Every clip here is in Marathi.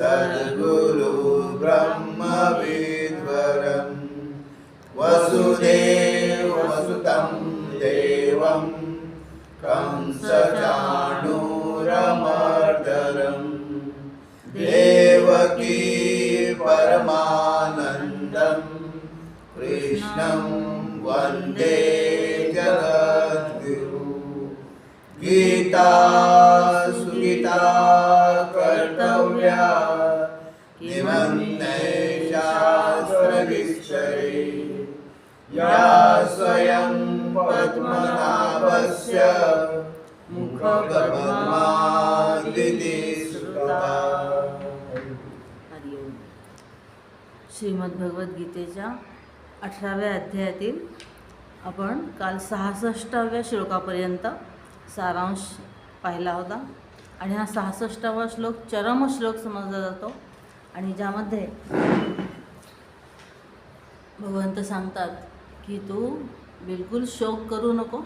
सद्गुरु ब्रह्मविद्वरम् वसुदेव वसुतं देवं। कंसचाणूरमर्दनम् देवकी परमानन्दं। कृष्णं वन्दे जगद्गुरु। गीता सुगीता पद्मनाभस्य श्रीमद्भगवद्गीतेच्या श्रीमद भगवद्गीतेच्या अठराव्या अध्यायातील आपण काल सहासष्टाव्या श्लोकापर्यंत सारांश पाहिला होता आणि हा सहासष्टावा श्लोक चरम श्लोक समजला जातो आणि ज्यामध्ये भगवंत सांगतात की तू बिलकुल शोक करू नको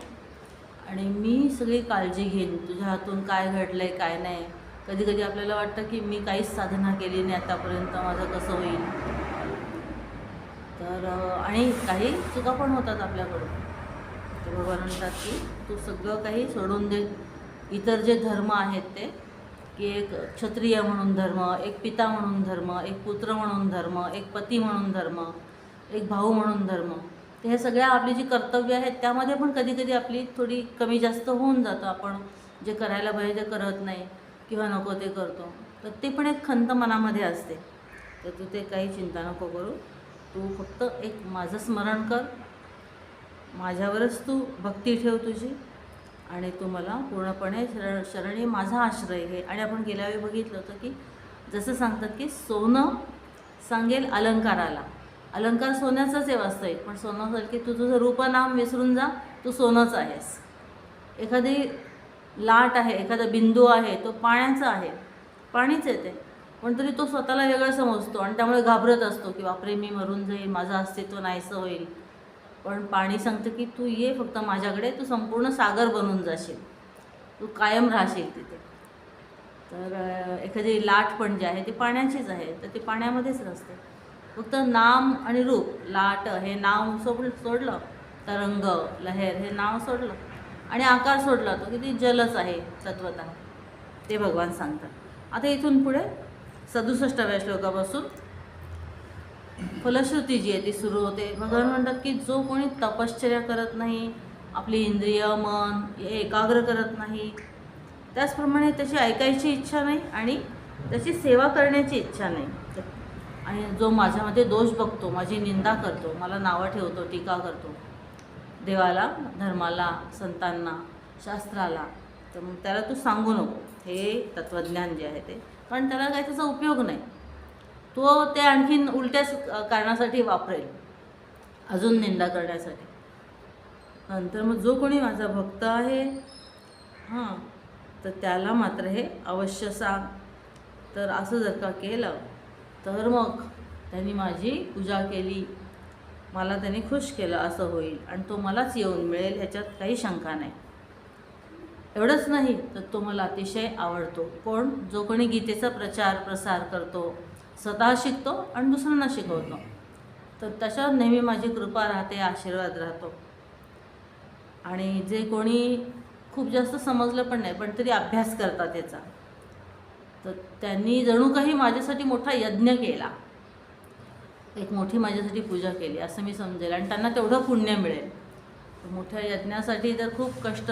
आणि मी सगळी काळजी घेईन. तुझ्या हातून काय घडलं आहे काय नाही. कधी कधी आपल्याला वाटतं की मी काहीच साधना केली नाही आतापर्यंत माझं कसं होईल? तर आणि काही चुका पण होतात आपल्याकडून. तर भगवान म्हणतात की तू सगळं काही सोडून दे. इतर जे धर्म आहेत ते की एक क्षत्रिय म्हणून धर्म एक पिता म्हणून धर्म एक पुत्र म्हणून धर्म एक पती म्हणून धर्म एक भाऊ म्हणून धर्म तर हे सगळ्या आपली जी कर्तव्य आहेत त्यामध्ये पण कधी कधी आपली थोडी कमी जास्त होऊन जातं आपण. जे करायला पाहिजे ते करत नाही किंवा नको ते करतो. तर ते पण एक खंत मनामध्ये असते. तर तू ते काही चिंता नको करू. तू फक्त एक माझं स्मरण कर. माझ्यावरच तू भक्ती ठेव तुझी आणि तू मला पूर्णपणे शरण शरणी माझा आश्रय घे. आणि आपण गेल्या वेळी बघितलं होतं की जसं सांगतात की सोनं सांगेल अलंकाराला. अलंकार सोन्याचंच आहे वास्तविक पण सोनं झालं की तू तुझं रूपनाम विसरून जा तू सोनंच आहेस. एखादी लाट आहे एखादा बिंदू आहे तो पाण्याचा आहे पाणीच येते पण तरी तो स्वतःला वेगळं समजतो आणि त्यामुळे घाबरत असतो की बापरे मी मरून जाईल माझं अस्तित्व नाहीसं होईल. पण पाणी सांगतं की तू ये फक्त माझ्याकडे तू संपूर्ण सागर बनून जाशील. तू कायम राहशील तिथे. तर एखादी लाट पण जी आहे ती पाण्याचीच आहे तर ती पाण्यामध्येच असते फक्त नाम आणि रूप लाट हे नाव सोड सोडलं तरंग लहर हे नाव सोडलं आणि आकार सोडला तो किती जलच आहे तत्वत. ते भगवान सांगतात. आता इथून पुढे सदुसष्टाव्या श्लोकापासून फलश्रुती जी आहे ती सुरू होते. भगवान म्हणतात की जो कोणी तपश्चर्या करत नाही आपली इंद्रिय मन हे एकाग्र करत नाही त्याचप्रमाणे त्याची ऐकायची इच्छा नाही आणि त्याची सेवा करण्याची इच्छा नाही. आणि जो माझ्यामध्ये दोष बघतो माझी निंदा करतो मला नावं ठेवतो टीका करतो देवाला धर्माला संतांना शास्त्राला तर मग त्याला तू सांगू नको. हे तत्त्वज्ञान जे आहे ते. कारण त्याला काही त्याचा उपयोग नाही. तो ते आणखीन उलट्याच कारणासाठी वापरेल. अजून निंदा करण्यासाठी. नंतर मग जो कोणी माझा भक्त आहे हां तर त्याला मात्र हे अवश्य सांग. तर असं जर का केलं तर मग त्यांनी माझी पूजा केली. मला त्यांनी खुश केलं असं होईल. आणि तो मलाच येऊन मिळेल ह्याच्यात काही शंका नाही. एवढंच नाही तर तो मला अतिशय आवडतो. कोण? जो कोणी गीतेचा प्रचार प्रसार करतो स्वतः शिकतो आणि दुसऱ्यांना शिकवतो. तर त्याच्यावर नेहमी माझी कृपा राहते आशीर्वाद राहतो. आणि जे कोणी खूप जास्त समजलं पण नाही पण तरी अभ्यास करतात याचा. तर त्यांनी जणू काही माझ्यासाठी मोठा यज्ञ केला. एक मोठी माझ्यासाठी पूजा केली असं मी समजेल. आणि त्यांना तेवढं पुण्य मिळेल. मोठ्या यज्ञासाठी तर खूप कष्ट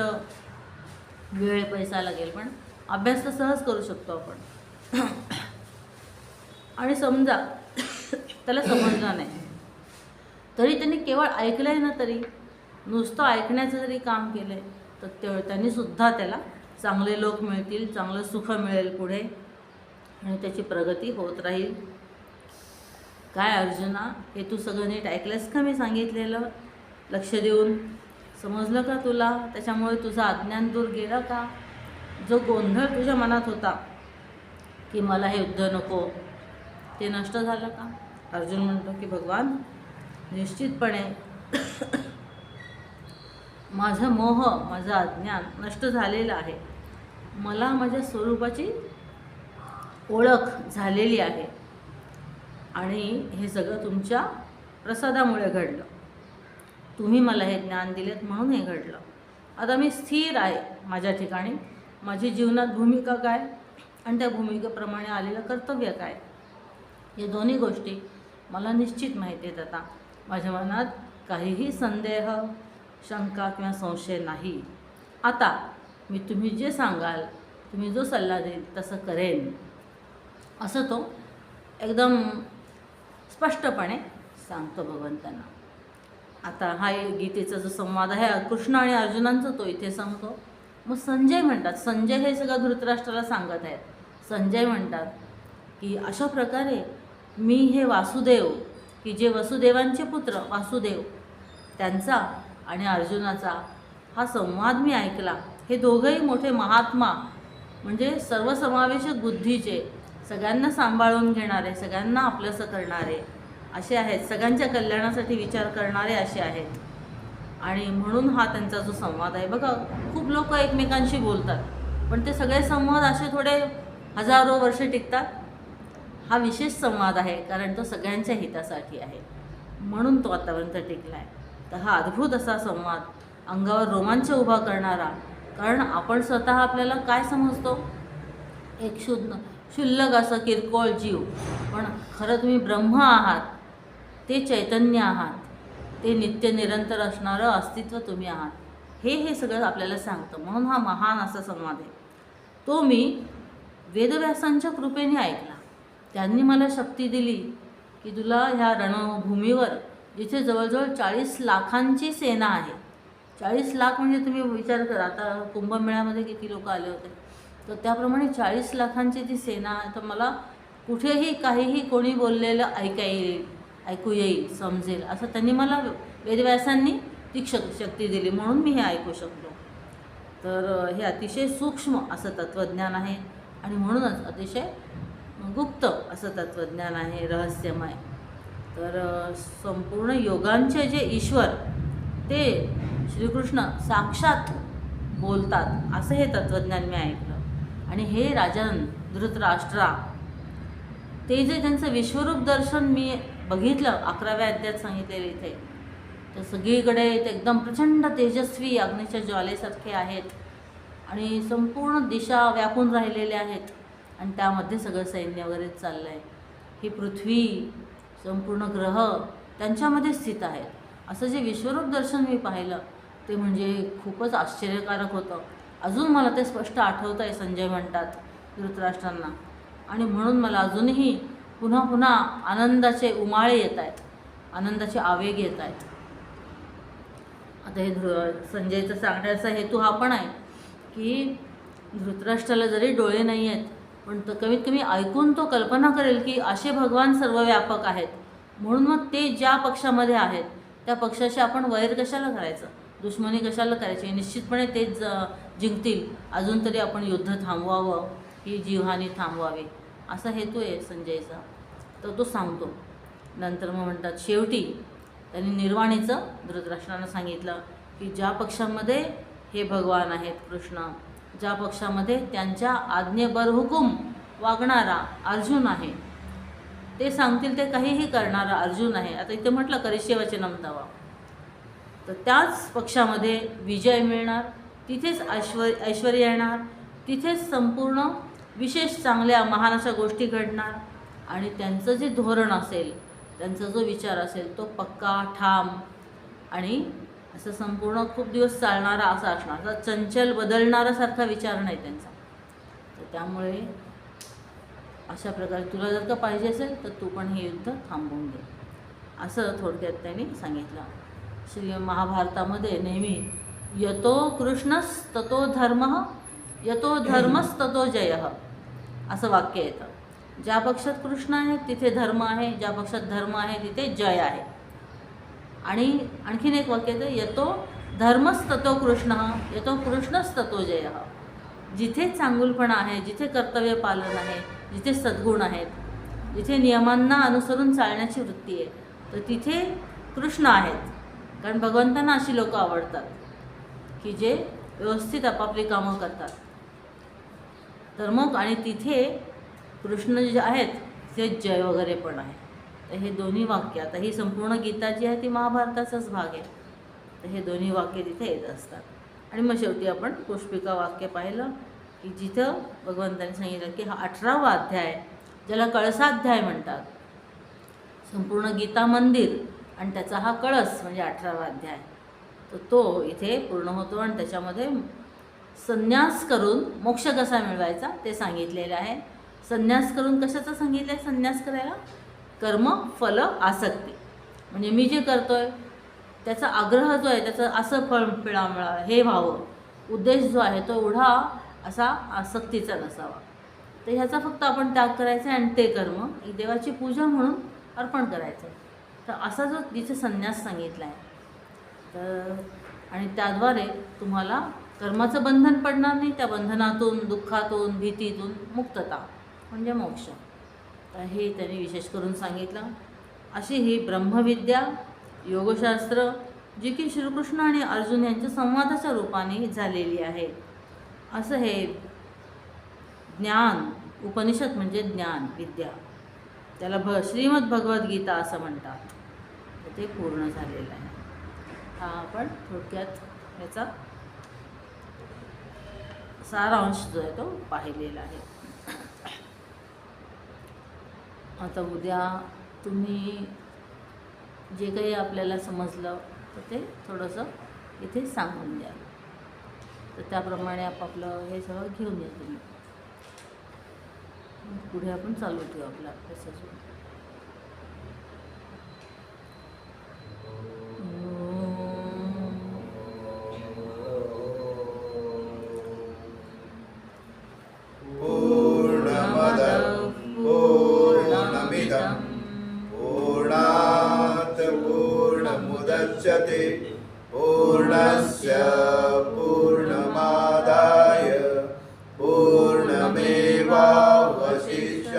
वेळ पैसा लागेल पण अभ्यास तर सहज करू शकतो आपण. आणि समजा त्याला समजणार नाही. तरी त्यांनी केवळ ऐकलं आहे ना तरी नुसतं ऐकण्याचं जरी काम केलं आहे तर ते त्यांनीसुद्धा त्याला चांगले लोक मिळतील चांगलं सुख मिळेल पुढे. आणि त्याची प्रगती होत राहील. काय अर्जुना हे तू सगळं नीट ऐकलंस का मी सांगितलेलं? लक्ष देऊन. समजलं का तुला? त्याच्यामुळे तुझं अज्ञान दूर गेलं का? जो गोंधळ तुझ्या मनात होता की मला हे युद्ध नको ते नष्ट झालं का? अर्जुन म्हणतो की भगवान निश्चितपणे माझं मोह माझं अज्ञान नष्ट झालेलं आहे. मला माझ्या स्वरूपाची ओळख झालेली आहे. आणि हे सगळं तुमच्या प्रसादामुळे घडलं. तुम्ही मला हे ज्ञान दिलेत म्हणून हे घडलं. आता मी स्थिर आहे माझ्या ठिकाणी. माझी जीवनात भूमिका काय? आणि त्या भूमिकेप्रमाणे आलेलं कर्तव्य काय? हे दोन्ही गोष्टी मला निश्चित माहिती आहेत आता. माझ्या मनात काहीही संदेह शंका किंवा संशय नाही. आता मी तुम्ही जे सांगाल तुम्ही जो सल्ला देईल तसं करेन. असं तो एकदम स्पष्टपणे सांगतो भगवंतांना. आता हा एक गीतेचा जो संवाद आहे कृष्ण आणि अर्जुनांचा तो इथे सांगतो. मग संजय म्हणतात संजय हे सगळं धृतराष्ट्राला सांगत आहेत. संजय म्हणतात की अशा प्रकारे मी हे वासुदेव की जे वसुदेवांचे पुत्र वासुदेव त्यांचा आणि अर्जुनाचा हा संवाद मी ऐकला. हे दोघंही मोठे महात्मा म्हणजे सर्वसमावेशक बुद्धीचे सगळ्यांना सांभाळून घेणारे सगळ्यांना आपलंसं करणारे असे आहेत. सगळ्यांच्या कल्याणासाठी विचार करणारे असे आहेत. आणि म्हणून हा त्यांचा जो संवाद आहे बघा खूप लोक एकमेकांशी बोलतात पण ते सगळे संवाद असे थोडे हजारो वर्षे टिकतात. हा विशेष संवाद आहे कारण तो सगळ्यांच्या हितासाठी आहे. म्हणून तो आतापर्यंत टिकला आहे तर हा अद्भुत असा संवाद अंगावर रोमांच उभा करणारा कारण आपण स्वतः आपल्याला काय समजतो? एक शुद्ध क्षुल्लक असं किरकोळ जीव. पण खरं तुम्ही ब्रह्म आहात ते चैतन्य आहात ते नित्य निरंतर असणारं अस्तित्व तुम्ही आहात. हे हे सगळं आपल्याला सांगतं. म्हणून हा महान असा संवाद आहे. तो मी वेदव्यासांच्या कृपेने ऐकला. त्यांनी मला शक्ती दिली की तुला ह्या रणभूमीवर जिथे जवळजवळ चाळीस लाखांची सेना आहे चाळीस लाख म्हणजे तुम्ही विचार करा. आता कुंभमेळ्यामध्ये किती लोक आले होते? तर त्याप्रमाणे चाळीस लाखांची जी सेना आहे. तर मला कुठेही काहीही कोणी बोललेलं ऐका येईल ऐकू येईल समजेल असं त्यांनी मला वेदव्यासांनी ती शक शक्ती दिली म्हणून मी हे ऐकू शकलो. तर हे अतिशय सूक्ष्म असं तत्त्वज्ञान आहे आणि म्हणूनच अतिशय गुप्त असं तत्त्वज्ञान आहे रहस्यमय. तर संपूर्ण योगांचे जे ईश्वर ते श्रीकृष्ण साक्षात बोलतात असं हे तत्त्वज्ञान मी ऐकलं. आणि हे राजन धृतराष्ट्रा. ते जे त्यांचं विश्वरूप दर्शन मी बघितलं अकराव्या अध्यात सांगितलेले इथे. तर सगळीकडे ते एकदम प्रचंड तेजस्वी अग्नीच्या ज्वालेसारखे आहेत आणि संपूर्ण दिशा व्यापून राहिलेल्या आहेत आणि त्यामध्ये सगळं सैन्य वगैरे चाललं आहे ही पृथ्वी संपूर्ण ग्रह त्यांच्यामध्ये स्थित आहेत. असं जे विश्वरूप दर्शन मी पाहिलं ते म्हणजे खूपच आश्चर्यकारक होतं. अजून मला ते स्पष्ट आठवत आहे संजय म्हणतात धृतराष्ट्रांना. आणि म्हणून मला अजूनही पुन्हा पुन्हा आनंदाचे उमाळे येत आहेत आनंदाचे आवेग येत आहेत. आता हे धृ संजयचं सांगण्याचा हेतू हा पण आहे की धृतराष्ट्राला जरी डोळे नाही आहेत पण तो कमीत कमी ऐकून तो कल्पना करेल की असे भगवान सर्वव्यापक आहेत. म्हणून मग ते ज्या पक्षामध्ये आहेत त्या पक्षाशी आपण वैर कशाला करायचं दुश्मनी कशाला करायची? निश्चितपणे ते ज- जिंकतील. अजून तरी आपण युद्ध थांबवावं ही जीवहानी थांबवावी. असा हेतू आहे संजयचा. तर तो सांगतो. नंतर मग म्हणतात शेवटी त्यांनी निर्वाणीचं धृतराष्ट्रानं सांगितलं की ज्या पक्षामध्ये हे भगवान आहेत कृष्ण ज्या पक्षामध्ये त्यांच्या आज्ञेबर हुकूम वागणारा अर्जुन आहे ते सांगतील ते काहीही करणारा अर्जुन आहे. आता इथे म्हटलं करिष्यवाचे नमतावा. तर त्याच पक्षामध्ये विजय मिळणार तिथेच ऐश्वर ऐश्वर येणार तिथेच संपूर्ण विशेष चांगल्या महान अशा गोष्टी घडणार. आणि त्यांचं जे धोरण असेल त्यांचा जो विचार असेल तो पक्का ठाम आणि असं संपूर्ण खूप दिवस चालणारा असा असणार. असा चंचल बदलणारासारखा विचार नाही त्यांचा. तर त्यामुळे अशा प्रकारे तुला जर का पाहिजे असेल तर तू पण हे युद्ध थांबवून दे असं थोडक्यात त्यांनी सांगितलं. श्री महाभारतामध्ये नेहमी यतो कृष्णस ततो धर्म यतो धर्मस ततो जय. असं वाक्य येतं. ज्या पक्षात कृष्ण आहे तिथे धर्म आहे. ज्या पक्षात धर्म आहे तिथे जय आहे. आणि आणखीन एक वाक्य येतं यतो धर्मस ततो कृष्ण यतो कृष्णस ततो जय. जिथे चांगुलपणा आहे जिथे कर्तव्य पालन आहे जिथे सद्गुण आहेत जिथे नियमांना अनुसरून चालण्याची वृत्ती आहे तर तिथे कृष्ण आहेत. कारण भगवंतांना अशी लोकं आवडतात की जे व्यवस्थित आपापली कामं करतात. तर मग आणि तिथे कृष्ण जे आहेत ते जय वगैरे पण आहे. तर हे दोन्ही वाक्य आता ही संपूर्ण गीता जी आहे ती महाभारताचाच भाग आहे. तर हे दोन्ही वाक्य तिथे येत असतात. आणि मग शेवटी आपण पुष्पिका वाक्य पाहिलं की जिथं भगवंतांनी सांगितलं की हा अठरावा अध्याय ज्याला कळसाध्याय म्हणतात. संपूर्ण गीता मंदिर आणि त्याचा हा कळस म्हणजे अठरावा अध्याय. तर तो इथे पूर्ण होतो आणि त्याच्यामध्ये संन्यास करून मोक्ष कसा मिळवायचा ते सांगितलेलं आहे. संन्यास करून कशाचं सांगितलं आहे संन्यास करायला? कर्म फल आसक्ती. म्हणजे मी जे करतो आहे त्याचा आग्रह जो आहे त्याचं असं फळ पिळा मिळा हे व्हावं. उद्देश जो आहे तो एवढा असा आसक्तीचा नसावा. तर ह्याचा फक्त आपण त्याग करायचा आहे आणि ते कर्म एक देवाची पूजा म्हणून अर्पण करायचं आहे. तर असा जो तिथे संन्यास सांगितला आहे तर आणि त्याद्वारे तुम्हाला कर्माचं बंधन पडणार नाही त्या बंधनातून दुःखातून भीतीतून मुक्तता म्हणजे मोक्ष. तर हे त्यांनी विशेष करून सांगितलं. अशी ही ब्रह्मविद्या योगशास्त्र जी की श्रीकृष्ण आणि अर्जुन यांच्या संवादाच्या रूपाने झालेली आहे. असं हे ज्ञान उपनिषद म्हणजे ज्ञान विद्या. त्याला भ श्रीमद भगवद्गीता असं म्हणतात. तर ते पूर्ण झालेलं आहे. हा आपण थोडक्यात याचा सारांश जो आहे तो पाहिलेला आहे. आता उद्या तुम्ही जे काही आपल्याला समजलं तर ते थोडंसं इथे सांगून द्या. तर त्याप्रमाणे आपापलं हे सगळं घेऊन या तुम्ही. पुढे आपण चालू ठेवू आपला अभ्यास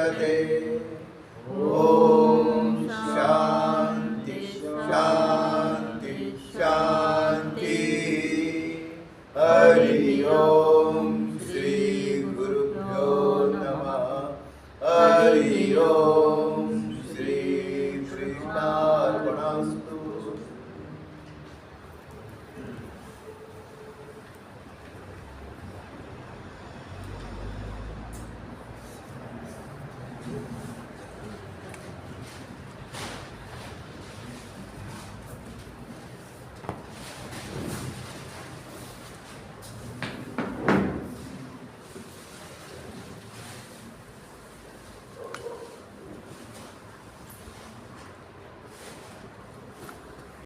Oh.